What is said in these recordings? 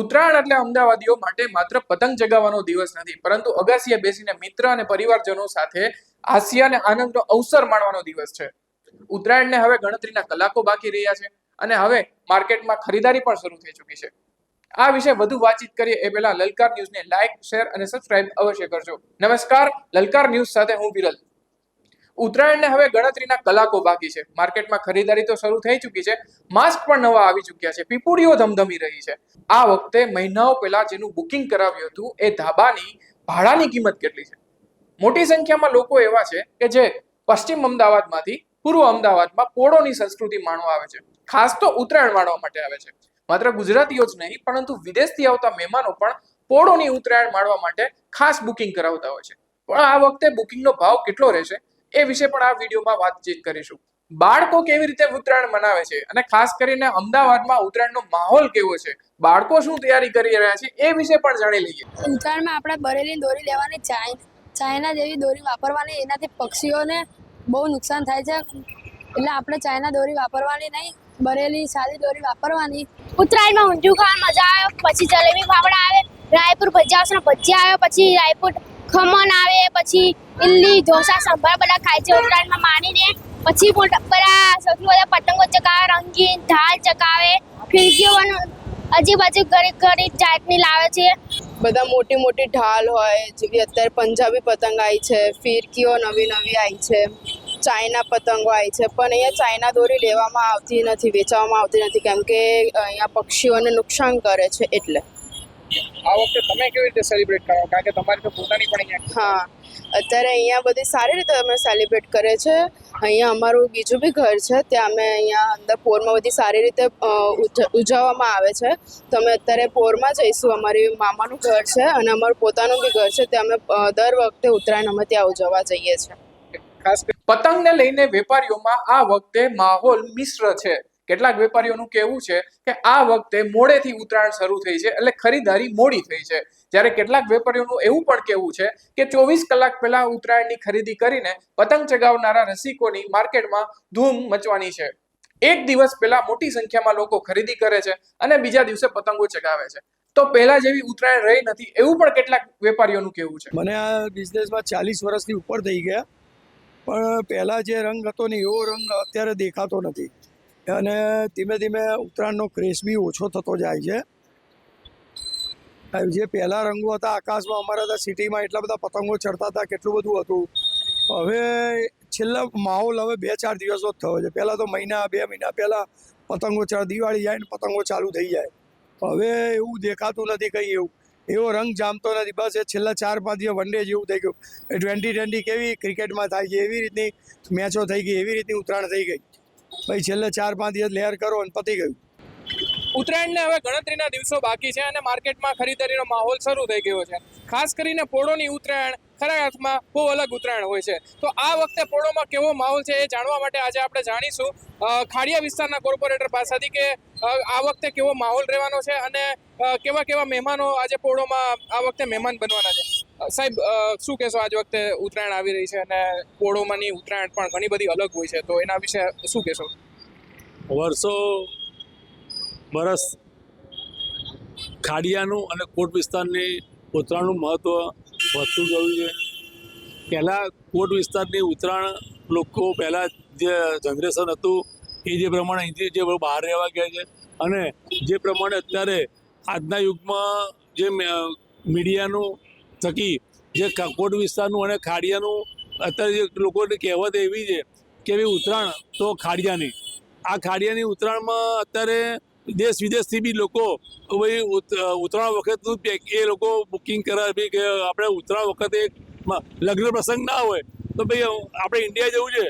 ઉત્તરાયણ એટલે અમદાવાદીઓ માટે માત્ર પતંગ જગાવવાનો દિવસ નથી, પરંતુ અગાસીએ બેસીને મિત્ર અને પરિવારજનો સાથે હાસ્ય અને આનંદનો અવસર માણવાનો દિવસ છે. ઉત્તરાયણને હવે ગણતરીના કલાકો બાકી રહ્યા છે અને હવે માર્કેટમાં ખરીદારી પણ શરૂ થઈ ચૂકી છે. આ વિશે વધુ વાતચીત કરીએ એ પહેલા લલકાર ન્યૂઝને લાઇક શેર અને સબસ્ક્રાઇબ અવશ્ય કરજો. નમસ્કાર, લલકાર ન્યૂઝ સાથે હું વિરલ. ઉત્તરાયણને હવે ગણતરીના કલાકો બાકી છે. માર્કેટમાં ખરીદારી તો શરૂ થઈ ચૂકી છે. માસ્ક પણ નવા આવી ચૂક્યા છે. પીપુડીઓ ધમધમી રહી છે. આ વખતે મહિનાઓ પહેલા જેનું બુકિંગ કરાવ્યું હતું, એ ધાબાની ભાડાની કિંમત કેટલી છે? મોટી સંખ્યામાં લોકો એવા છે કે જે પશ્ચિમ અમદાવાદમાંથી પૂર્વ અમદાવાદમાં પોળોની સંસ્કૃતિ માણવા આવે છે. ખાસ તો ઉત્તરાયણ માણવા માટે આવે છે. માત્ર ગુજરાતીઓ જ નહીં, પરંતુ વિદેશથી આવતા મહેમાનો પણ પોળોની ઉત્તરાયણ માણવા માટે ખાસ બુકિંગ કરાવતા હોય છે. પણ આ વખતે બુકિંગનો ભાવ કેટલો રહેશે? એ વિશે પણ આ વિડીયોમાં વાતચીત કરીશું. બાળકો કેવી રીતે ઉત્તરાયણ મનાવે છે અને ખાસ કરીને અમદાવાદમાં ઉત્તરાયણનો માહોલ કેવો છે? બાળકો શું તૈયારી કરી રહ્યા છે? એ વિશે પણ જાણી લઈએ. ઉત્તરાયણમાં આપણે બરેલી દોરી લેવાની ચાઈ ચાઇના જેવી દોરી વાપરવાની એનાથી પક્ષીઓને બહુ નુકસાન થાય છે. એટલે આપણે ચાઇના દોરી વાપરવાની નહીં બરેલી સાદી દોરી વાપરવાની. ઉત્તરાયણમાં ઊંધિયું ખાવાની મજા આવે પછી જલેબી ફાફડા આવે રાયપુર ભજીયા ભજીયા આવે પછી રાયપુર ખમણ આવે, પછી ઇલ્લી ઢોસા, સંભાર બધા ખાય છે ઉત્તરાયણમાં માનીને. પછી બધા સૌથી બધા પતંગો ચગાવે, રંગીન ઢાલ ફિરકીઓ બન- અજીબ અજીબ ગરીબ ગરીબ જાતની લાવે છે. બધા મોટી મોટી ઢાલ હોય જેવી અત્યારે પંજાબી પતંગ આવી છે, ફિરકીઓ નવી નવી આવી છે, ચાઇના પતંગો આવી છે, પણ અહીંયા ચાઇના દોરી લેવામાં આવતી નથી, વેચવામાં આવતી નથી, કેમ કે અહીંયા પક્ષીઓને નુકસાન કરે છે એટલે. આ વખતે તમે કેવી રીતે સેલિબ્રેટ કરો? કારણ કે તમારી તો પોતાની પણ અહીંયા હા. અત્યારે અહીંયા બધી સારી રીતે અમે સેલિબ્રેટ કરે છે. અહીંયા અમારું બીજું બી ઘર છે. ત્યાં અમે અહીંયા અંદર પોરમાં બધી સારી રીતે ઉજવવામાં આવે છે. તો અમે અત્યારે પોરમાં જઈશું. અમારી મામાનું ઘર છે અને અમારું પોતાનું બી ઘર છે. ત્યાં અમે દર વખતે ઉત્તરાયણ અમે ત્યાં ઉજવવા જઈએ છીએ. ખાસ પતંગને લઈને વેપારીઓમાં આ વખતે માહોલ મિશ્ર છે. કેટલાક વેપારીઓનું કહેવું છે કે આ વખતે મોડેથી ઉત્તરાયણ શરૂ થઈ છે, એટલે ખરીદારી મોડી થઈ છે. જ્યારે કેટલાક વેપારીઓનું એવું પણ કહેવું છે કે ચોવીસ કલાક પહેલા ઉત્તરાયણની ખરીદી કરીને પતંગ ચગાવનારા રસિકોની માર્કેટમાં ધૂમ મચવાની છે. એક દિવસ પહેલા મોટી સંખ્યામાં લોકો ખરીદી કરે છે અને બીજા દિવસે પતંગો ચગાવે છે. તો પહેલા જેવી ઉત્તરાયણ રહી નથી એવું પણ કેટલાક વેપારીઓનું કહેવું છે. મને આ બિઝનેસમાં ચાલીસ વર્ષથી ઉપર થઈ ગયા. પણ પહેલા જે રંગ હતો ને એવો રંગ અત્યારે દેખાતો નથી. અને ધીમે ધીમે ઉત્તરાયણનો ક્રેઝ બી ઓછો થતો જાય છે. જે પહેલાં રંગો હતા, આકાશમાં અમારા ત્યાં સિટીમાં એટલા બધા પતંગો ચડતા હતા, કેટલું બધું હતું. હવે છેલ્લા માહોલ હવે બે ચાર દિવસો જ થયો છે. પહેલાં તો મહિના, બે મહિના પહેલાં પતંગો ચડ, દિવાળી જાય ને પતંગો ચાલુ થઈ જાય. હવે એવું દેખાતું નથી કંઈ એવું. એવો રંગ જામતો નથી. બસ એ છેલ્લા ચાર પાંચ દિવસ વન ડે જેવું થઈ ગયું. ટ્વેન્ટી ટ્વેન્ટી કેવી ક્રિકેટમાં થાય છે, એવી રીતની મેચો થઈ ગઈ, એવી રીતની ઉત્તરાયણ થઈ ગઈ. ભાઈ, છેલ્લે ચાર પાંચ દિવસ લેયર કરો અને પતી ગયું. ઉત્તરાયણને હવે ગણતરીના દિવસો બાકી છે અને માર્કેટમાં ખરીદારીનો માહોલ શરૂ થઈ ગયો છે. ખાસ કરીને પોળોની ઉત્તરાયણ ખરા અર્થમાં બહુ અલગ ઉત્તરાયણ હોય છે. તો આ વખતે પોળોમાં કેવો માહોલ છે એ જાણવા માટે આજે આપણે જાણીશું. ખાડિયા વિસ્તારના કોર્પોરેટર પાસેથી કે આ વખતે કેવો માહોલ રહેવાનો છે અને કેવા કેવા મહેમાનો આજે પોળોમાં આ વખતે મહેમાન બનવાના છે. સાહેબ શું કહેશો? આજ વખતે ઉત્તરાયણ આવી રહી છે અને પોળોમાંની ઉત્તરાયણ પણ ઘણી બધી અલગ હોય છે. તો એના વિશે શું કહેશો? વર્ષો બરસ ખાડિયાનું અને કોટ વિસ્તારની ઉત્તરાયણનું મહત્ત્વ વધતું ગયું છે. પહેલાં કોટ વિસ્તારની ઉત્તરાયણ લોકો પહેલાં જે જનરેશન હતું, એ જે પ્રમાણે અહીંથી જે બહાર રહેવા ગયા છે અને જે પ્રમાણે અત્યારે આજના યુગમાં જે મીડિયાનું થકી જે કોટ વિસ્તારનું અને ખાડિયાનું અત્યારે જે લોકોની કહેવત એવી છે કે ભાઈ ઉત્તરાયણ તો ખાડિયાની. આ ખાડિયાની ઉત્તરાયણમાં અત્યારે દેશ વિદેશથી બી લોકો ભાઈ ઉત્તરાયણ વખતનું પેક, એ લોકો બુકિંગ કરાવે બી કે આપણે ઉત્તરાયણ વખતે લગ્ન પ્રસંગ ના હોય તો ભાઈ આપણે ઇન્ડિયા જવું છે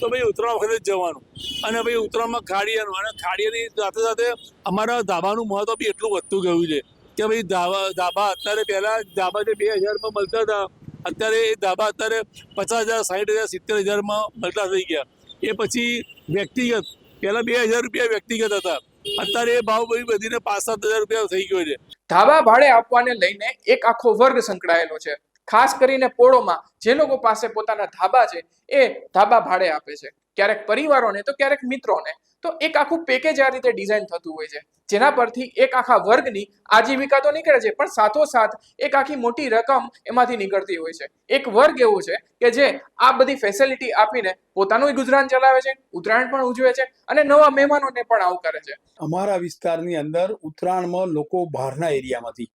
તો ભાઈ ઉત્તરાયણ વખતે જ જવાનું. અને ભાઈ ઉત્તરાયણમાં ખાડિયાનું, અને ખાડિયાની સાથે સાથે અમારા ધાબાનું મહત્ત્વ બી એટલું વધતું ગયું છે. કે ભાઈ ધાબા ધાબા અત્યારે પહેલાં ધાબા જે બે હજારમાં મળતા હતા, અત્યારે એ ધાબા અત્યારે પચાસ હજાર સાઠ હજાર, સિત્તેર હજારમાં મળતા થઈ ગયા. એ પછી વ્યક્તિગત, પહેલાં બે હજાર રૂપિયા વ્યક્તિગત હતા. અત્યારે એ ભાવ બધી વધીને પાંચ, સાત હજાર રૂપિયા થઈ ગયો છે. ધાબા ભાડે આપવાને લઈને એક આખો વર્ગ સંકળાયેલો છે. ખાસ કરીને પોળોમાં જે લોકો પાસે પોતાના ધાબા છે, એ ધાબા ભાડે આપે છે. ક્યારેક પરિવારોને, તો ક્યારેક મિત્રોને. તો એક આખું પેકેજ આ રીતે ડિઝાઇન થતું હોય છે. જેના પરથી એક આખા વર્ગની આજીવિકા તો નીકળે છે, પણ સાથોસાથ એક આખી મોટી રકમ એમાંથી નીકળતી હોય છે. એક વર્ગ એવો છે કે જે આ બધી ફેસિલિટી આપીને પોતાનું ગુજરાન ચલાવે છે, ઉત્તરાયણ પણ ઉજવે છે અને નવા મહેમાનોને પણ આવકારે છે. અમારા વિસ્તારની અંદર ઉત્તરાયણમાં લોકો બહારના એરિયામાંથી.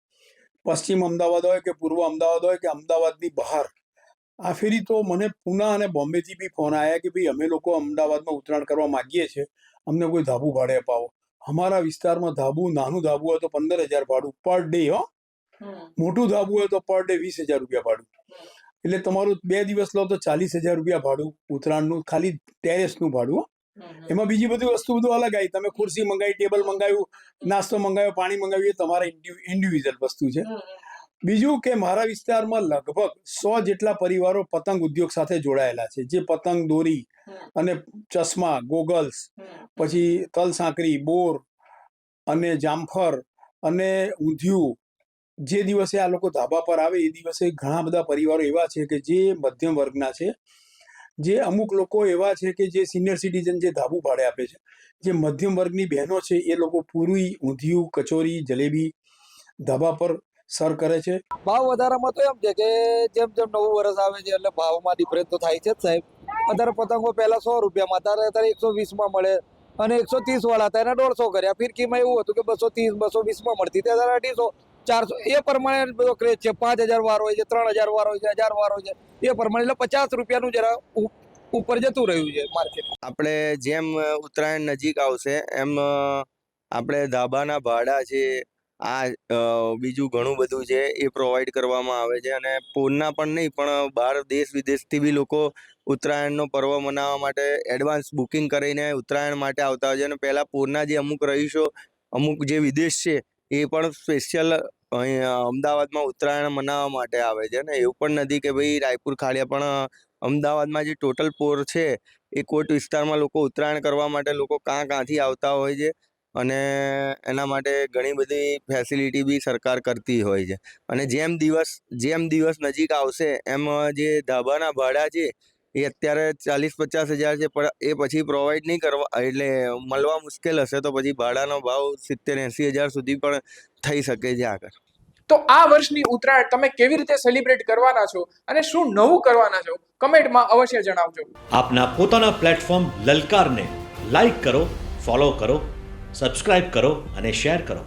પશ્ચિમ અમદાવાદ હોય કે પૂર્વ અમદાવાદ હોય કે અમદાવાદની બહાર આ ફેરી તો મને પૂના અને બોમ્બેથી બી ફોન આવ્યા કે ભાઈ અમે લોકો અમદાવાદમાં ઉત્તરાયણ કરવા માગીએ છીએ. અમને કોઈ ધાબુ ભાડે અપાવો. અમારા વિસ્તારમાં ધાબુ નાનું ધાબુ હોય તો પંદર હજાર ભાડું પર ડે હો. મોટું ધાબુ હોય તો પર ડે વીસ હજાર રૂપિયા ભાડું. એટલે તમારું બે દિવસ લો તો ચાલીસ હજાર રૂપિયા ભાડું ઉત્તરાયણનું ખાલી ટેરેસનું ભાડું એમાં બીજી બધી વસ્તુ બધું અલગ આવી. તમે ખુરશી મંગાવી ટેબલ મંગાવ્યું નાસ્તો મંગાવ્યો પાણી મંગાવ્યું એ તમારા ઇન્ડિવિજ્યુઅલ વસ્તુ છે. બીજું કે મારા વિસ્તારમાં લગભગ સો જેટલા પરિવારો પતંગ ઉદ્યોગ સાથે જોડાયેલા છે. જે પતંગ દોરી અને ચશ્મા ગોગલ્સ પછી તલ સાંકરી બોર અને જામફર અને ઊંધિયું જે દિવસે આ લોકો ધાબા પર આવે એ દિવસે ઘણા બધા પરિવારો એવા છે કે જે મધ્યમ વર્ગના છે. જે અમુક લોકો એવા છે કે જે સિનિયર સિટીઝન જે ધાબુ ભાડે આપે છે. જે મધ્યમ વર્ગની બહેનો છે એ લોકો પૂરી ઊંધિયું કચોરી જલેબી ધાબા પર સર કરે છે? ભાવ વધારામાં તો એમ છે કે જેમ જેમ નવું વર્ષ આવે છે એટલે ભાવમાં ડિફરન્સ તો થાય છે જ સાહેબ. અત્યારે પતંગો પહેલા સો રૂપિયામાં અત્યારે અત્યારે એકસો વીસમાં મળે અને એકસો ત્રીસ વાળા હતા એને દોઢસો કર્યા. ફિરકીમાં એવું હતું કે બસો ત્રીસ બસો વીસમાં મળતી ત્યારે અઢીસો ચારસો એ પ્રમાણે બધો ક્રેઝ છે. પાંચ હજાર વાર હોય છે ત્રણ હજાર વાર હોય છે હજાર વાર હોય છે એ પ્રમાણે. એટલે પચાસ રૂપિયાનું જરા ઉ- ઉપર જતું રહ્યું છે માર્કેટ આપણે જેમ ઉત્તરાયણ નજીક આવશે એમ આપણે ધાબાના ભાડા છે આ બીજું ઘણું બધું છે એ પ્રોવાઈડ કરવામાં આવે છે અને પૂરના પણ નહીં, પણ બહાર દેશ વિદેશથી બી લોકો ઉત્તરાયણનો પર્વ મનાવવા માટે એડવાન્સ બુકિંગ કરીને ઉત્તરાયણ માટે આવતા હોય છે અને પહેલાં પૂરના જે અમુક રહીશો, અમુક જે વિદેશ છે, એ પણ સ્પેશિયલ અહીંયા અમદાવાદમાં ઉત્તરાયણ મનાવવા માટે આવે છે ને એવું પણ નથી કે ભાઈ રાયપુર, ખાડિયા પણ અમદાવાદમાં જે ટોટલ પોર છે એ કોટ વિસ્તારમાં લોકો ઉત્તરાયણ કરવા માટે લોકો કાં કાંથી આવતા હોય છે. અને એના માટે ઘણી બધી ફેસિલિટી બી સરકાર કરતી હોય છે. અને જેમ દિવસ જેમ દિવસ નજીક આવશે એમ જે ધાબાના ભાડા છે એ અત્યારે ચાલીસ પચાસ હજાર છે પણ એ પછી પ્રોવાઈડ નહીં કરવા એટલે મળવા મુશ્કેલ હશે તો પછી ભાડાનો ભાવ સિત્તેર એંસી હજાર સુધી પણ થઈ શકે છે આગળ. તો આ વર્ષની ઉત્તરાયણ તમે કેવી રીતે સેલિબ્રેટ કરવાના છો અને શું નવું કરવાના છો? કમેન્ટમાં અવશ્ય જણાવજો. આપના પોતાના પ્લેટફોર્મ લલકારને લાઈક કરો ફોલો કરો સબસ્ક્રાઇબ કરો અને શેર કરો.